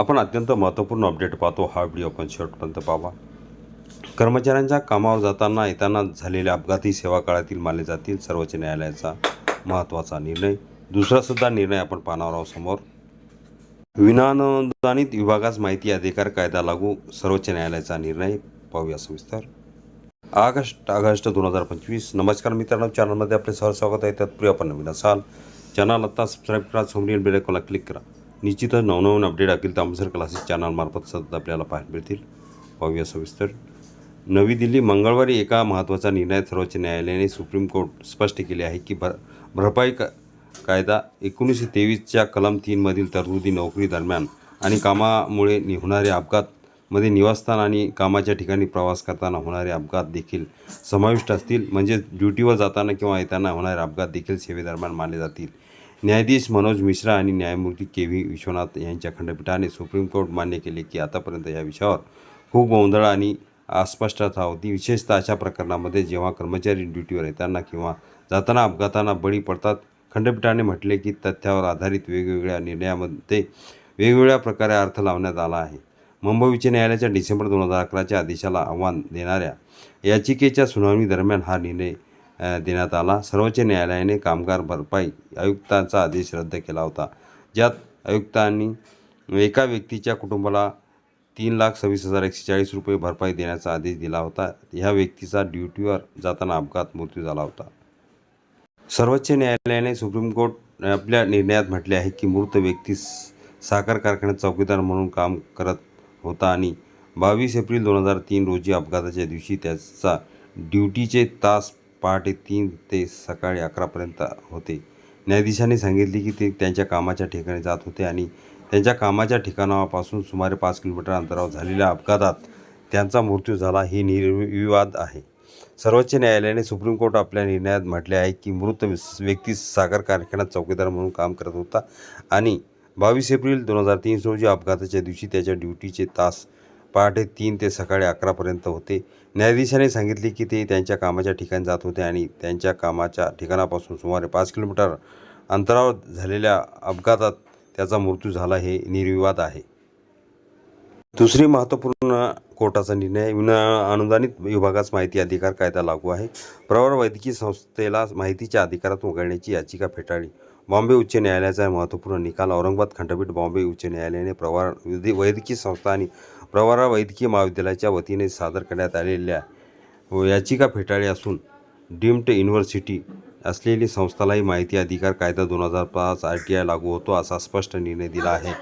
आपण अत्यंत महत्त्वपूर्ण अपडेट पाहतो. हा व्हिडिओ आपण शेवटपर्यंत पाहावा कर्मचाऱ्यांच्या कामावर जाताना येताना झालेल्या अपघाती सेवा काळातील मानले जातील सर्वोच्च न्यायालयाचा महत्त्वाचा निर्णय. दुसरासुद्धा निर्णय आपण पाहणार आहोत समोर. विनानुदानित विभागास माहिती अधिकार कायदा लागू सर्वोच्च न्यायालयाचा निर्णय. पाहूया सविस्तर. ऑगस्ट ऑगस्ट दोन हजार पंचवीस. नमस्कार मित्रांनो चॅनलमध्ये आपले सहज स्वागत आहे. तत्पूर्वी आपण नवीन असाल चॅनल आता सबस्क्राईब करा समोरील बेल आयकॉनला क्लिक करा. निश्चितच नवनवीन अपडेट अखिल तामसर क्लासेस चॅनलमार्फत सतत आपल्याला पाहायला मिळतील. पाहूया सविस्तर. नवी दिल्ली मंगळवारी एका महत्त्वाचा निर्णय सर्वोच्च न्यायालयाने सुप्रीम कोर्ट स्पष्ट केले आहे की भर भरपाई का कायदा एकोणीसशे तेवीसच्या कलम तीनमधील तरतुदी नोकरी दरम्यान आणि कामामुळे नि- होणारे अपघातमध्ये निवासस्थान आणि कामाच्या ठिकाणी प्रवास करताना होणारे अपघात देखील समाविष्ट असतील. म्हणजेच ड्युटीवर जाताना किंवा येताना होणारे अपघात देखील सेवेदरम्यान मानले जातील. न्यायाधीश मनोज मिश्रा आणि न्यायमूर्ती के व्ही विश्वनाथ यांच्या खंडपीठाने सुप्रीम कोर्ट मान्य केले की आतापर्यंत या विषयावर खूप गोंधळ आणि अस्पष्टता होती. विशेषतः अशा प्रकरणामध्ये जेव्हा कर्मचारी ड्युटीवर येताना किंवा जाताना अपघातांना बळी पडतात खंडपीठाने म्हटले की तथ्यावर आधारित वेगवेगळ्या निर्णयामध्ये वेगवेगळ्या प्रकारे अर्थ लावण्यात आला आहे. मुंबई उच्च न्यायालयाच्या डिसेंबर दोन हजार अकराच्या आदेशाला आव्हान देणाऱ्या याचिकेच्या सुनावणी दरम्यान हा निर्णय देण्यात आला. सर्वोच्च न्यायालयाने कामगार भरपाई आयुक्तांचा आदेश रद्द केला होता. ज्यात आयुक्तांनी एका व्यक्तीच्या कुटुंबाला तीन लाख सव्वीस हजार एकशे चाळीस रुपये भरपाई देण्याचा आदेश दिला होता. ह्या व्यक्तीचा ड्युटीवर जाताना अपघात मृत्यू झाला होता. सर्वोच्च न्यायालयाने सुप्रीम कोर्ट आपल्या निर्णयात म्हटले आहे की मृत व्यक्ती साखर कारखान्यात चौकीदार म्हणून काम करत होता आणि बावीस एप्रिल दोन हजार तीन रोजी अपघाताच्या दिवशी त्याचा ड्युटीचे तास पहाटे तीन ते सकाळी अकरापर्यंत होते. न्यायाधीशांनी सांगितले की ते त्यांच्या कामाच्या ठिकाणी जात होते आणि त्यांच्या कामाच्या ठिकाणापासून सुमारे पाच किलोमीटर अंतरावर झालेल्या अपघातात त्यांचा मृत्यू झाला ही निर्विवाद आहे. सर्वोच्च न्यायालयाने सुप्रीम कोर्ट आपल्या निर्णयात म्हटले आहे की मृत व्यक्ती सागर कारखान्यात चौकीदार म्हणून काम करत होता आणि बावीस एप्रिल दोन हजार तीन रोजी अपघाताच्या दिवशी त्याच्या ड्युटीचे तास पहाटे तीन ते सकाळी अकरापर्यंत होते. न्यायाधीशाने सांगितले की ते त्यांच्या कामाच्या ठिकाणी जात होते आणि त्यांच्या कामाच्या ठिकाणापासून सुमारे पाच किलोमीटर अंतरावर झालेल्या अपघातात त्याचा मृत्यू झाला हे निर्विवाद आहे. दुसरी महत्त्वपूर्ण कोर्टाचा निर्णय विना अनुदानित विभागास माहिती अधिकार कायदा लागू आहे. प्रवर वैद्यकीय संस्थेला माहितीच्या अधिकारात वगळण्याची याचिका फेटाळली. बॉम्बे उच्च न्यायालयाचा महत्त्वपूर्ण निकाल औरंगाबाद खंडपीठ बॉम्बे उच्च न्यायालयाने प्रवार वैद्यकीय संस्था आणि प्रवारा वैद्यकीय महाविद्यालयाच्या वतीने सादर करण्यात आलेल्या याचिका फेटाळली असून डीम्ड युनिव्हर्सिटी असलेली संस्थालाही माहिती अधिकार कायदा दोन हजार पाच आर टी आय लागू होतो असा स्पष्ट निर्णय दिला आहे.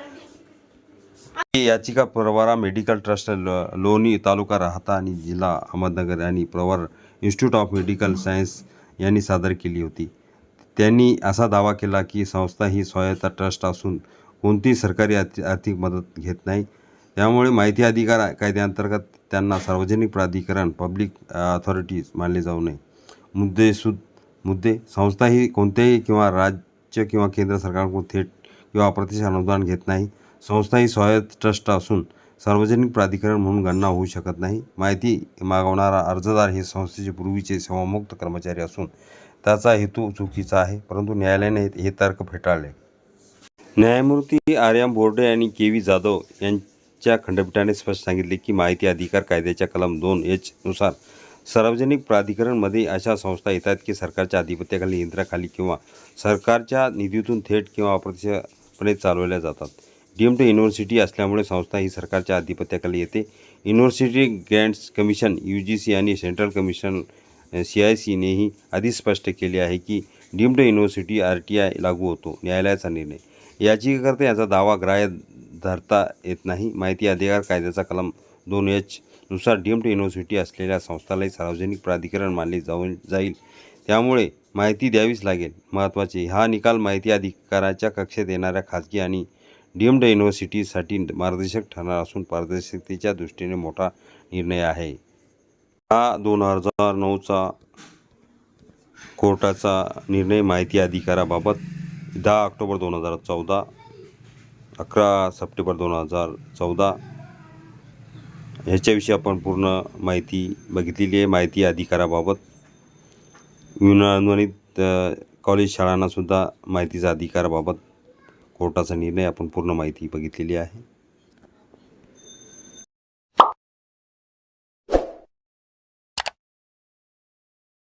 ही याचिका प्रवारा मेडिकल ट्रस्ट ल- लोणी तालुका राहता आणि जिल्हा अहमदनगर आणि Pravara institute of medical science यांनी सादर केली होती. त्यांनी असा दावा केला की संस्था ही स्वायत्त ट्रस्ट असून कोणतीही सरकारी आर्थिक मदत घेत नाही. त्यामुळे माहिती अधिकार कायद्याअंतर्गत त्यांना सार्वजनिक प्राधिकरण पब्लिक अथॉरिटीज मानले जाऊ नये. मुद्देसुद मुद्दे संस्था ही कोणत्याही किंवा राज्य किंवा केंद्र सरकारकडून थेट किंवा अप्रत्यक्ष अनुदान घेत नाही. संस्था ही स्वायत्त ट्रस्ट असून सार्वजनिक प्राधिकरण म्हणून गणना होऊ शकत नाही. माहिती मागवणारा अर्जदार हे संस्थेचे पूर्वीचे सेवामुक्त कर्मचारी असून त्याचा हेतू चुकीचा आहे परंतु न्यायालयाने हे- तर्क फेटाळले. न्यायमूर्ती आर एम बोर्डे आणि के व्ही जाधव यांच्या खंडपीठाने स्पष्ट सांगितले की माहिती अधिकार कायद्याच्या कलम दोन एचनुसार सार्वजनिक प्राधिकरणमध्ये अशा संस्था येतात की सरकारच्या अधिपत्याखाली यंत्राखाली किंवा सरकारच्या निधीतून थेट किंवा अप्रत्यक्षपणे चालवल्या जातात. डीम्ड युनिव्हर्सिटी असल्यामुळे संस्था ही सरकारच्या अधिपत्याखाली येते. University grants commission U G C आणि सेंट्रल कमिशन सी आय सीनेही आधी स्पष्ट केले आहे की deemed university R T I लागू होतो न्यायालयाचा निर्णय. याचिकाकर्ता याचा दावा ग्राह्य धरता येत नाही. माहिती अधिकार कायद्याचा कलम दोन एच नुसार डीम्ड युनिव्हर्सिटी असलेल्या संस्थालाही सार्वजनिक प्राधिकरण मानले जाऊन जाईल. त्यामुळे माहिती द्यावीच लागेल. महत्त्वाचे हा निकाल माहिती अधिकाराच्या कक्षेत येणाऱ्या खाजगी आणि डीम्ड युनिव्हर्सिटीसाठी मार्गदर्शक ठरणार असून पारदर्शकतेच्या दृष्टीने मोठा निर्णय आहे. हा दोन हजार नऊचा कोर्टाचा निर्णय माहिती अधिकाराबाबत दहा ऑक्टोबर दोन हजार चौदा अकरा सप्टेंबर दोन हजार चौदा. ह्याच्याविषयी आपण पूर्ण माहिती बघितलेली आहे. माहिती अधिकाराबाबत विनानुदानित कॉलेज शाळांनासुद्धा माहितीचा अधिकाराबाबत कोर्टाचा निर्णय आपण पूर्ण माहिती बघितलेली आहे.